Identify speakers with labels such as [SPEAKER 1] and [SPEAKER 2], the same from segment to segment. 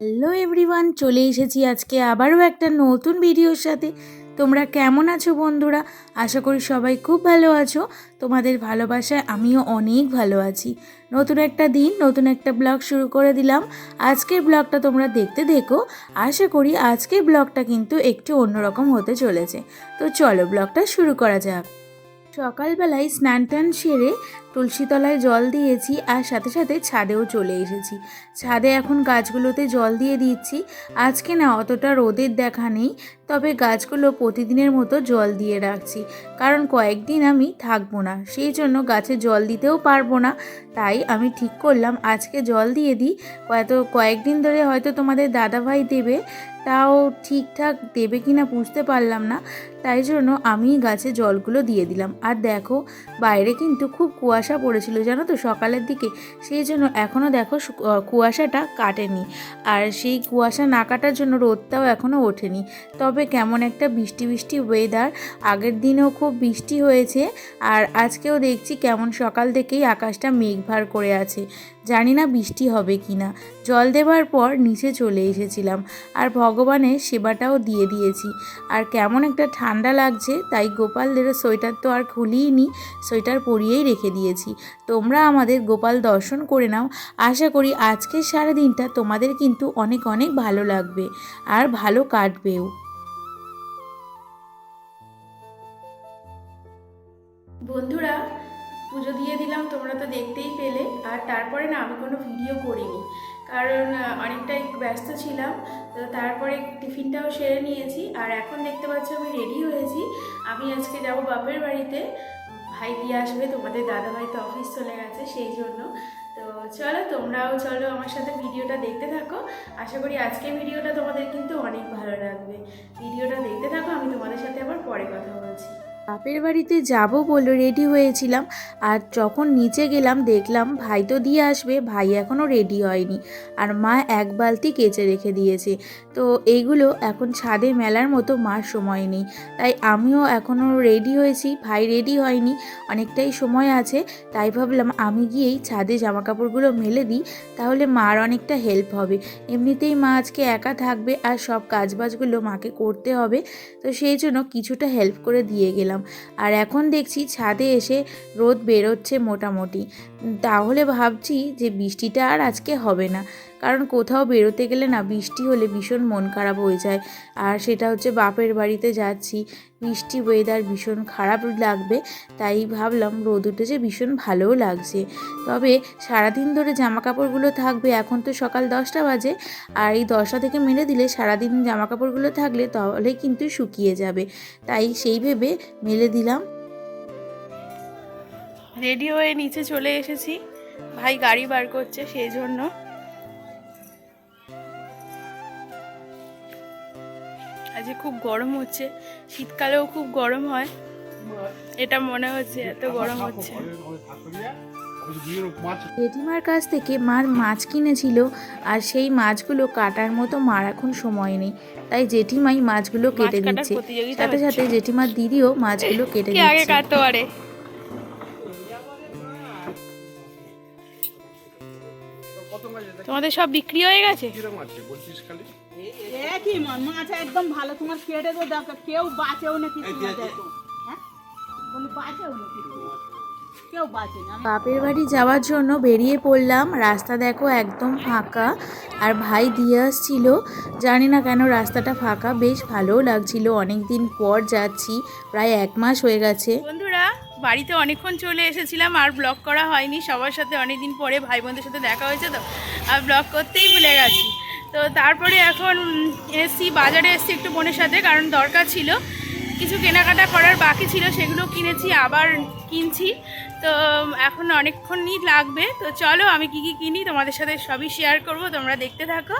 [SPEAKER 1] Hello everyone চলে এসেছি আজকে আবারও একটা নতুন ভিডিওর সাথে। তোমরা কেমন আছো বন্ধুরা? আশা করি সবাই খুব ভালো আছো। তোমাদের ভালোবাসায় আমিও অনেক ভালো আছি। নতুন একটা দিন, নতুন একটা ব্লগ শুরু করে দিলাম। আজকের ব্লগটা তোমরা দেখতে দেখো। আশা করি আজকের ব্লগটা কিন্তু একটু অন্যরকম হতে চলেছে। তো চলো ব্লগটা শুরু করা যাক। সকালবেলায় স্নান টান সেরে তুলসীতলায় জল দিয়েছি আর সাথে সাথে ছাদেও চলে এসেছি। ছাদে এখন গাছগুলোতে জল দিয়ে দিচ্ছি। আজকে না অতটা রোদের দেখা নেই, তবে গাছগুলো প্রতিদিনের মতো জল দিয়ে রাখছি। কারণ কয়েকদিন আমি থাকব না, সেই জন্য গাছে জল দিতেও পারব না। তাই আমি ঠিক করলাম, আজকে জল দিয়ে দিই। হয়তো কয়েকদিন ধরে হয়তো তোমাদের দাদাভাই দেবে তাও ঠিকঠাক দেবে কি না বুঝতে পারলাম না। তাই জন্য আমি গাছে জলগুলো দিয়ে দিলাম। আর দেখো, বাইরে কিন্তু খুব কুয়াশা পড়েছিল, জানো তো, সকালের দিকে। সেই জন্য এখনও দেখো কুয়াশাটা কাটেনি। আর সেই কুয়াশা না কাটার জন্য রোদটাও এখনও ওঠেনি। তবে কেমন একটা বৃষ্টি বৃষ্টি ওয়েদার আগের দিনেও খুব বৃষ্টি হয়েছে। আর আজকেও দেখছি কেমন সকাল থেকেই আকাশটা মেঘভার করে আছে। জানি না বৃষ্টি হবে কি না। জল দেওয়ার পর নিচে চলে এসেছিলাম আর ভগবানের সেবাটাও দিয়ে দিয়েছি। আর কেমন একটা ঠান্ডা লাগছে, তাই গোপালদেরও সোয়েটার তো আর খুলিই নি সোয়েটার পরিয়েই রেখে দিয়েছি। তোমরা আমাদের গোপাল দর্শন করে নাও। আশা করি আজকের সারাদিনটা তোমাদের কিন্তু অনেক অনেক ভালো লাগবে আর ভালো কাটবেও।
[SPEAKER 2] বন্ধুরা পুজো দিয়ে দিলাম তোমরা তো দেখতেই পেলে। আর তারপরে না আমি কোনো ভিডিও করিনি। কারণ আহ, অনেকটা একটু ব্যস্ত ছিলাম। তো তারপরে টিফিনটাও সেরে নিয়েছি। আর এখন দেখতে পাচ্ছ আমি রেডি হয়েছি। আমি আজকে যাব বাপের বাড়িতে। ভাই দিয়ে আসবে তোমাদের দাদা ভাই তো অফিস চলে গেছে সেই জন্য। তো চলো তোমরাও চলো আমার সাথে ভিডিওটা দেখতে থাকো। আশা করি আজকের ভিডিওটা তোমাদের কিন্তু অনেক ভালো লাগবে। ভিডিওটা দেখতে থাকো আমি তোমাদের সাথে আবার পরে কথা বলছি।
[SPEAKER 1] বাপের বাড়িতে যাব বলে রেডি হয়েছিলাম। আর যখন নিচে গেলাম, দেখলাম ভাই তো দিয়ে আসবে, ভাই এখনও রেডি হয়নি। আর মা এক বালতি কেচে রেখে দিয়েছে। তো এইগুলো এখন ছাদে মেলার মতো মার সময় নেই। তাই আমিও এখনও রেডি হয়েছি। ভাই রেডি হয়নি, অনেকটাই সময় আছে। তাই ভাবলাম আমি গিয়েই ছাদে জামা কাপড়গুলো মেলে দিই, তাহলে মার অনেকটা হেল্প হবে। এমনিতেই মা আজকে একা থাকবে আর সব কাজবাজগুলো মাকে করতে হবে। তো সেই জন্য কিছুটা হেল্প করে দিয়ে গেলাম। আর এখন দেখছি ছাদে এসে রোদ বেরোচ্ছে মোটামুটি। তাহলে ভাবছি যে বৃষ্টিটা আর আজকে হবে না। কারণ কোথাও বেরোতে গেলে না বৃষ্টি হলে ভীষণ মন খারাপ হয়ে যায়। আর সেটা হচ্ছে বাপের বাড়িতে যাচ্ছি, বৃষ্টি ওয়েদার ভীষণ খারাপ লাগবে, তাই ভাবলাম রোদ উঠেছে ভীষণ ভালোও লাগছে। তবে সারাদিন ধরে জামা কাপড়গুলো থাকবে, এখন তো সকাল দশটা বাজে, আর এই দশটা থেকে মেরে দিলে সারাদিন জামা কাপড়গুলো থাকলে তাহলে কিন্তু শুকিয়ে যাবে। তাই সেই ভেবে মেলে দিলাম
[SPEAKER 2] রেডি হয়ে নিচে চলে এসেছি। ভাই গাড়ি বার করছে সেই জন্য আজকে খুব গরম হচ্ছে। শীতকালেও খুব গরম হয়। এটা মনে হচ্ছে এত গরম হচ্ছে।
[SPEAKER 1] জেঠিমার কাছ থেকে মার মাছ কিনেছিল আর সেই মাছগুলো কাটার মতো মার এখন সময় নেই। তাই জেঠিমাই মাছগুলো কেটে দিচ্ছে। সাথে সাথে জেঠিমার দিদিও মাছগুলো কেটে দিচ্ছে।
[SPEAKER 2] তোমাদের সব বিক্রি হয়ে গেছে?
[SPEAKER 3] মাছ একদম ভালো তোমার কেটে তো দেখো কেউ বাঁচেও না কিছু দেখো। হ্যাঁ? বাঁচেও না কিছু কেউ বাঁচে না।
[SPEAKER 1] বাপের বাড়ি যাওয়ার জন্য বেরিয়ে পড়লাম। রাস্তা দেখো একদম ফাঁকা। আর ভাই দিয়ে আসছিল। জানি না কেন রাস্তাটা ফাঁকা। বেশ ভালোও লাগছিল। অনেক দিন পর যাচ্ছি। প্রায় এক মাস হয়ে গেছে।
[SPEAKER 2] বন্ধুরা বাড়িতে অনেকক্ষণ চলে এসেছিলাম, আর ব্লগ করা হয়নি। সবার সাথে অনেকদিন পরে ভাই বোনদের সাথে দেখা হয়েছে তো, আর ব্লগ করতেই ভুলে গেছি। তো তারপরে এখন এসছি, বাজারে এসছি একটু বোনের সাথে, কারণ দরকার ছিল। কিছু কেনাকাটা করার বাকি ছিল, সেগুলো কিনেছি, আবার কিনছি। তো এখন অনেকক্ষণই লাগবে। তো চলো, আমি কি কি কিনি তোমাদের সাথে সবই শেয়ার করব, তোমরা দেখতে থাকো।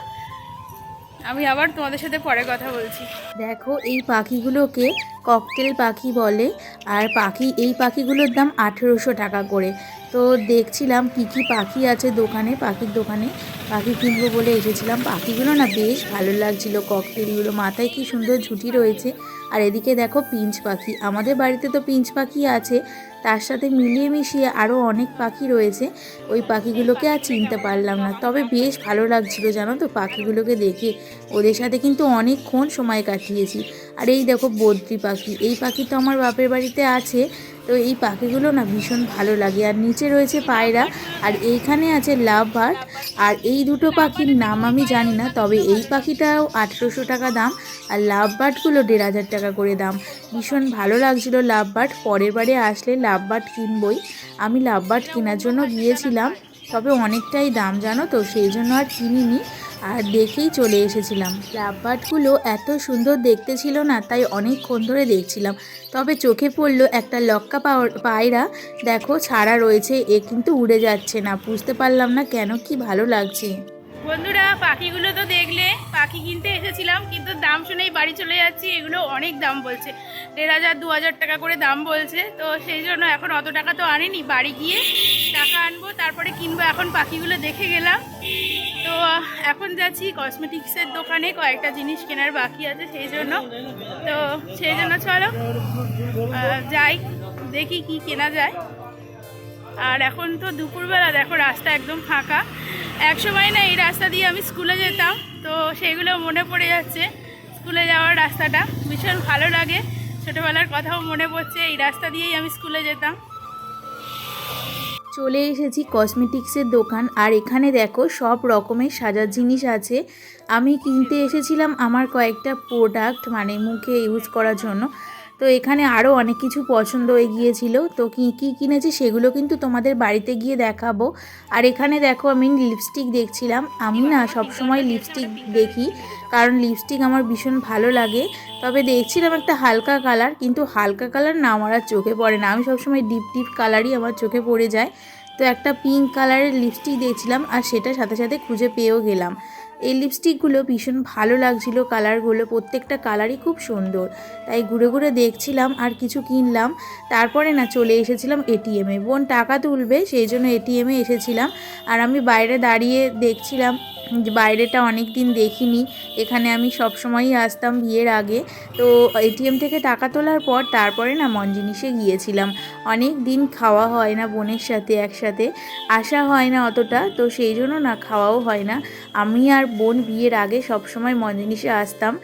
[SPEAKER 2] আমি আবার তোমাদের সাথে পরে কথা বলছি।
[SPEAKER 1] দেখো, এই পাখিগুলোকে ককটেল পাখি বলে, আর পাখি, এই পাখিগুলোর দাম আঠেরোশো টাকা করে। তো দেখছিলাম কি কি পাখি আছে দোকানে, পাখির দোকানে পাখি কিনবো বলে এসেছিলাম। পাখিগুলো না বেশ ভালো লাগছিল, ককটেলগুলো। মাথায় কি সুন্দর ঝুঁটি রয়েছে। আর এদিকে দেখো পিঞ্চ পাখি। আমাদের বাড়িতে তো পিঞ্চ পাখি আছে। তার সাথে মিলিয়ে মিশিয়ে আরও অনেক পাখি রয়েছে। ওই পাখিগুলোকে আর চিনতে পারলাম না। তবে বেশ ভালো লাগছিল জানো তো পাখিগুলোকে দেখে। ওদের সাথে কিন্তু অনেকক্ষণ সময় কাটিয়েছি। আর এই দেখো বদ্রি পাখি। এই পাখি তো আমার বাপের বাড়িতে আছে। তো এই পাখিগুলো না ভীষণ ভালো লাগে। আর নিচে রয়েছে পায়রা, আর এইখানে আছে লাভ বার্ড। আর এই দুটো পাখির নাম আমি জানি না, তবে এই পাখিটাও আঠেরোশো টাকা দাম, আর লাভ বার্ডগুলো দেড় হাজার টাকা করে দাম। ভীষণ ভালো লাগছিল লাভ বার্ড। পরের বারে আসলে লাভ বার্ড কিনবই। আমি লাভ বার্ড কেনার জন্য গিয়েছিলাম, তবে অনেকটাই দাম, জানো তো? সেই জন্য আর কিনিনি। আর দেখেই চলে এসেছিলাম। লাভবার্ডগুলো এত সুন্দর দেখতে ছিল না, তাই অনেকক্ষণ ধরে দেখছিলাম। তবে চোখে পড়ল একটা লক্কা পায়রা। দেখো, ছাড়া রয়েছে, এ কিন্তু উড়ে যাচ্ছে না। বুঝতে পারলাম না কেন কি ভালো লাগছে।
[SPEAKER 2] বন্ধুরা, পাখিগুলো তো দেখলে পাখি কিনতে এসেছিলাম, কিন্তু দাম শুনেই বাড়ি চলে যাচ্ছি। এগুলো অনেক দাম বলছে। দেড় হাজার, দু হাজার টাকা করে দাম বলছে। তো সেই জন্য এখন অত টাকা তো আনিনি। বাড়ি গিয়ে টাকা আনব, তারপরে কিনবো। এখন পাখিগুলো দেখে গেলাম। তো, এখন যাচ্ছি কসমেটিক্সের দোকানে। কয়েকটা জিনিস কেনার বাকি আছে সেই জন্য। তো সেই জন্য চলো যাই, দেখি কি কেনা যায়। আর এখন তো দুপুরবেলা, দেখো রাস্তা একদম ফাঁকা। এক সময় না এই রাস্তা দিয়ে আমি স্কুলে যেতাম, তো সেইগুলো মনে পড়ে যাচ্ছে। স্কুলে যাওয়ার রাস্তাটা ভীষণ ভালো লাগে। ছোটোবেলার কথাও মনে পড়ছে, এই রাস্তা দিয়েই আমি স্কুলে যেতাম।
[SPEAKER 1] চলে এসেছি কসমেটিক্সের দোকান, আর এখানে দেখো সব রকমের সাজার জিনিস আছে। আমি কিনতে এসেছিলাম আমার কয়েকটা প্রোডাক্ট মানে মুখে ইউজ করার জন্য। তো এখানে আরও অনেক কিছু পছন্দ হয়ে গিয়েছিল তো কী কী কিনেছি সেগুলো কিন্তু তোমাদের বাড়িতে গিয়ে দেখাবো। আর এখানে দেখো আমি লিপস্টিক দেখছিলাম। আমি না সবসময় লিপস্টিক দেখি, কারণ লিপস্টিক আমার ভীষণ ভালো লাগে। তবে দেখছিলাম একটা হালকা কালার কিন্তু হালকা কালার না আমার আর চোখে পড়ে না। আমি সবসময় ডিপ ডিপ কালারই আমার চোখে পড়ে যায়। তো একটা পিঙ্ক কালারের লিপস্টিক দেখছিলাম, আর সেটা সাথে সাথে খুঁজে পেয়েও গেলাম। এই লিপস্টিকগুলো ভীষণ ভালো লাগছিল কালারগুলো, প্রত্যেকটা কালারই খুব সুন্দর। তাই ঘুরে ঘুরে দেখছিলাম আর কিছু কিনলাম। তারপরে না চলে এসেছিলাম এটিএমে বোন টাকা তুলবে, সেই জন্য এটিএমে এসেছিলাম। আর আমি বাইরে দাঁড়িয়ে দেখছিলাম বাইরেটা অনেক দিন দেখিনি। এখানে আমি সব সময়ই আসতাম বিয়ের আগে। তো এটিএম থেকে টাকা তোলার পর তারপরে না মন জিনিসে গিয়েছিলাম। অনেক দিন খাওয়া হয় না বোনের সাথে একসাথে। আসা হয় না অতটা। তো সেই জন্য না খাওয়াও হয় না। আমি আর বোন বিয়ের আগে সব সময় মন আসতাম।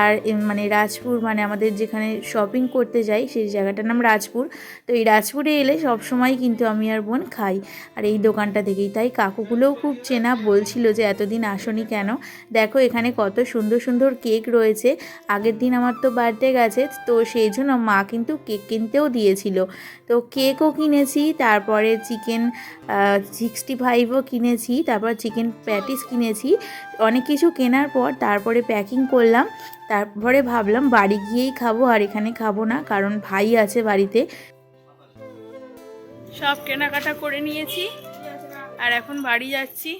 [SPEAKER 1] আর মানে রাজপুর মানে আমাদের যেখানে শপিং করতে যাই, সেই জায়গাটার নাম রাজপুর। তো এই রাজপুরে এলে সব সময় কিন্তু আমি আর বোন খাই। আর এই দোকানটা থেকেই। তাই কাকুগুলোও খুব চেনা, বলছিল যে, এতদিন আসনি কেন? দেখো এখানে কত সুন্দর সুন্দর কেক রয়েছে। আগের দিন আমার তো বার্থডে গেছে, তো সেই জন্য মা কিন্তু কেক কিনতেও দিয়েছিল। তো কেকও কিনেছি, তারপরে চিকেন সিক্সটি ফাইভও কিনেছি, তারপর চিকেন প্যাটিস কিনেছি। অনেক কিছু কেনার পর তারপরে প্যাকিং করলাম। তারপরে ভাবলাম বাড়ি গিয়েই খাব আর এখানে খাব না, কারণ ভাই আছে বাড়িতে।
[SPEAKER 2] সব কেনাকাটা করে নিয়েছি আর এখন বাড়ি যাচ্ছি।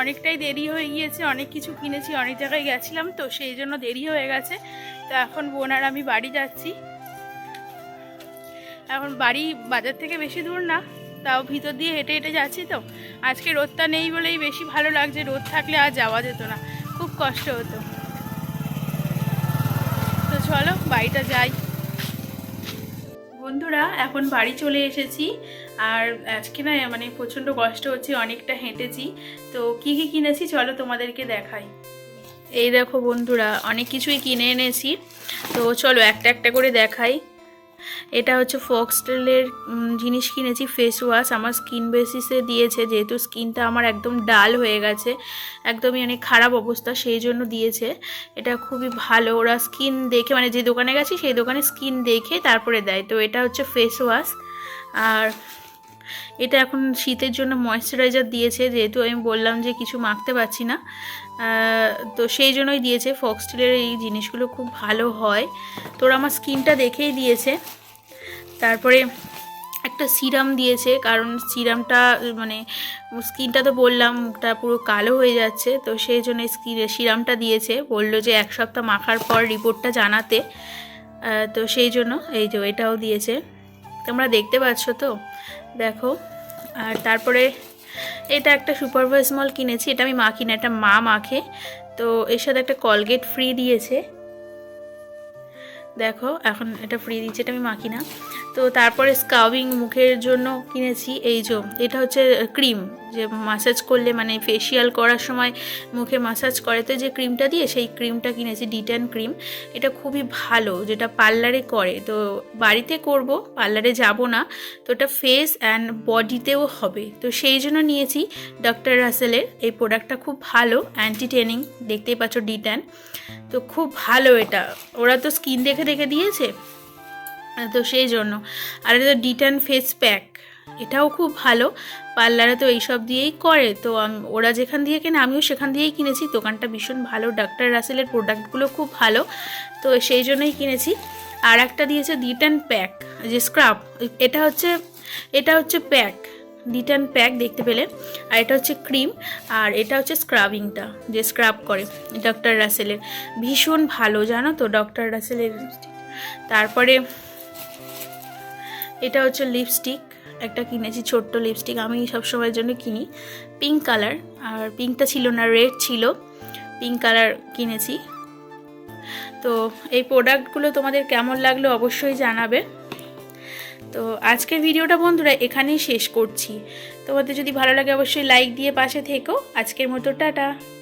[SPEAKER 2] অনেকটাই দেরি হয়ে গিয়েছে, অনেক কিছু কিনেছি, অনেক জায়গায় গেছিলাম, তো সেই জন্য দেরি হয়ে গেছে। তো এখন বোন আর আমি বাড়ি যাচ্ছি। এখন বাড়ি বাজার থেকে বেশি দূর না, তাও ভিতর দিয়ে হেঁটে হেঁটে যাচ্ছি তো। আজকে রোদটা নেই বলেই বেশি ভালো লাগছে, রোদ থাকলে আর যাওয়া যেত না, খুব কষ্ট হতো। তো চলো, বাড়িটা যাই। বন্ধুরা, এখন বাড়ি চলে এসেছি, আর আজকে না মানে প্রচণ্ড কষ্ট হচ্ছে, অনেকটা হেঁটেছি। তো কি কি কিনেছি চলো তোমাদেরকে দেখাই। এই দেখো বন্ধুরা, অনেক কিছুই কিনে এনেছি। তো চলো, একটা একটা করে দেখাই। এটা হচ্ছে ফক্সটেলের জিনিস কিনেছি ফেস ওয়াশ আমার স্কিন বেসিসে দিয়েছে, যেহেতু স্কিনটা আমার একদম ডাল হয়ে গেছে, একদমই অনেক খারাপ অবস্থা, সেই জন্য দিয়েছে। এটা খুবই ভালো, ওরা স্কিন দেখে মানে যে দোকানে গেছি, সেই দোকানে স্কিন দেখে তারপরে দেয়। তো এটা হচ্ছে ফেস ওয়াশ আর এটা এখন শীতের জন্য ময়শ্চারাইজার দিয়েছে, যেহেতু আমি বললাম যে কিছু মাখতে পারছি না। তো সেই জন্যই দিয়েছে। ফক্সটেলের এই জিনিসগুলো খুব ভালো হয়। তোর আমার স্কিনটা দেখেই দিয়েছে। তারপরে একটা
[SPEAKER 1] সিরাম দিয়েছে, কারণ সিরামটা মানে স্কিনটা তো বললাম, মুখটা পুরো কালো হয়ে যাচ্ছে, তো সেই জন্য সিরামটা দিয়েছে। বলল যে এক সপ্তাহ মাখার পর রিপোর্টটা জানাতে। তো সেই জন্য, এই যে এটাও দিয়েছে। তোমরা দেখতে পাচ্ছ তো? দেখো। আর তারপরে এটা একটা সুপারভাইজ মল কিনেছি, এটা আমি মা কিনে একটা মা মাখে। তো এর সাথে একটা কলগেট ফ্রি দিয়েছে। দেখো, এখন এটা ফ্রি দিচ্ছে এটা আমি মাখি না তো তারপরে স্কাউবিং মুখের জন্য কিনেছি, এই যে, এটা হচ্ছে ক্রিম। যে মাসাজ করলে মানে ফেসিয়াল করার সময় মুখে মাসাজ করে, তো যে ক্রিমটা দিয়ে সেই ক্রিমটা কিনেছি ডিটেন ক্রিম এটা খুবই ভালো, যেটা পার্লারে করে। তো বাড়িতে করব পার্লারে যাব না, তো এটা ফেস অ্যান্ড বডিতেও হবে। তো সেই জন্য নিয়েছি ডক্টর রাসেলের এই প্রোডাক্টটা খুব ভালো অ্যান্টি টেনিং দেখতেই পাচ্ছ ডিট্যান তো খুব ভালো এটা, ওরা তো স্কিন দেখে দেখে দিয়েছে। তো সেই জন্য। আর এটা ডিট্যান ফেস প্যাক এটাও খুব ভালো পার্লারে তো এইসব দিয়েই করে। তো ওরা যেখান দিয়ে কেনে, আমিও সেখান দিয়েই কিনেছি। দোকানটা ভীষণ ভালো। ডাক্তার রাসেলের প্রোডাক্টগুলো খুব ভালো। তো সেই জন্যই কিনেছি। আর একটা দিয়েছে ডিট্যান প্যাক যে স্ক্রাব এটা হচ্ছে এটা হচ্ছে প্যাক ডিটান প্যাক দেখতে পেলে। আর এটা হচ্ছে ক্রিম আর এটা হচ্ছে স্ক্রাবিংটা যে স্ক্রাব করে ডক্টর রাসেলের ভীষণ ভালো, জানো তো ডক্টর রাসেলের তারপরে, এটা হচ্ছে লিপস্টিক একটা কিনেছি, ছোট্ট লিপস্টিক আমি সব সময়ের জন্য কিনি। পিঙ্ক কালার আর পিঙ্কটা ছিল না রেড ছিল। পিঙ্ক কালার কিনেছি। তো এই প্রোডাক্টগুলো তোমাদের কেমন লাগল অবশ্যই জানাবে। তো আজকের ভিডিওটা বন্ধুরা এখানেই শেষ করছি। তোমাদের যদি ভালো লাগে অবশ্যই লাইক দিয়ে পাশে থেকো। আজকের মতো, টাটা।